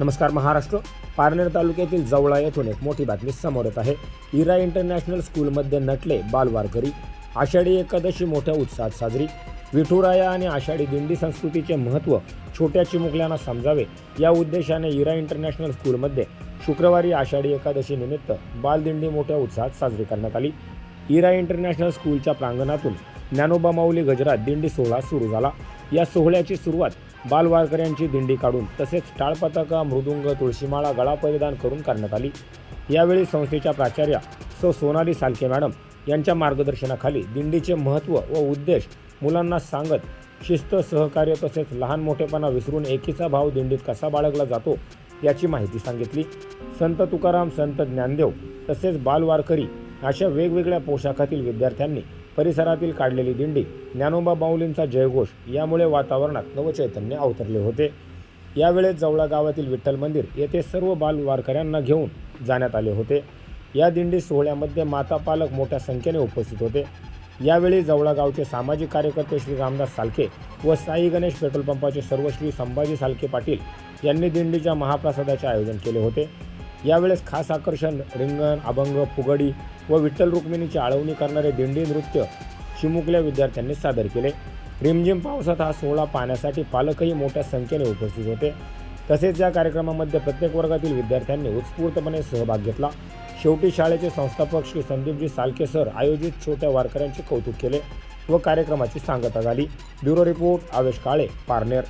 नमस्कार महाराष्ट्र. पारनेर तालुक्यातील जवळा येथून एक मोठी बातमी समोर येत आहे. इरा इंटरनॅशनल स्कूलमध्ये नटले बालवारकरी आषाढी एकादशी मोठ्या उत्साहात साजरी. विठुराया आणि आषाढी दिंडी संस्कृतीचे महत्त्व छोट्या चिमुकल्यांना समजावे. या उद्देशाने इरा इंटरनॅशनल स्कूलमध्ये शुक्रवारी आषाढी एकादशी निमित्त बालदिंडी मोठ्या उत्साहात साजरी करण्यात आली. इरा इंटरनॅशनल स्कूलच्या प्रांगणातून ज्ञानोबा माऊली गजरात दिंडी सोहळा सुरू झाला. या सोहळ्याची सुरुवात बालवारकऱ्यांची दिंडी काढून तसेच टाळपताका मृदुंग तुळशीमाळा गळा परिधान करून करण्यात आली. यावेळी संस्थेच्या प्राचार्या सौ सोनाली सालके मॅडम यांच्या मार्गदर्शनाखाली दिंडीचे महत्त्व व उद्देश मुलांना सांगत शिस्त सहकार्य तसेच लहान मोठेपणा विसरून एकीचा भाव दिंडीत कसा बाळगला जातो याची माहिती सांगितली. संत तुकाराम संत ज्ञानदेव तसेच बालवारकरी अशा वेगवेगळ्या पोशाखातील विद्यार्थ्यांनी परिसरातील काढलेली दिंडी ज्ञानोबा माऊलींचा जयघोष यामुळे वातावरणात नवचैतन्य अवतरले होते. यावेळेस जवळा गावातील विठ्ठल मंदिर येथे सर्व बाल वारकऱ्यांना घेऊन जाण्यात आले होते. या दिंडी सोहळ्यामध्ये माता पालक मोठ्या संख्येने उपस्थित होते. यावेळी जवळा गावचे सामाजिक कार्यकर्ते श्री रामदास सालके व साई गणेश पेट्रोल पंपाचे सर्वश्री संभाजी सालके पाटील यांनी दिंडीच्या महाप्रसादाचे आयोजन केले होते. यावेळेस खास आकर्षण रिंगण अभंग फुगडी व विठ्ठल रुक्मिणीची आळवणी करणारे दिंडी नृत्य चिमुकल्या विद्यार्थ्यांनी सादर केले. रिमझिम पावसात हा सोहळा पाहण्यासाठी पालकही मोठ्या संख्येने उपस्थित होते. तसेच या कार्यक्रमामध्ये प्रत्येक वर्गातील विद्यार्थ्यांनी उत्स्फूर्तपणे सहभाग घेतला. शेवटी शाळेचे संस्थापक श्री संदीपजी सालके सर आयोजित छोट्या वारकऱ्यांचे कौतुक केले व कार्यक्रमाची सांगता झाली. Bureau report Avesh Kale Parner.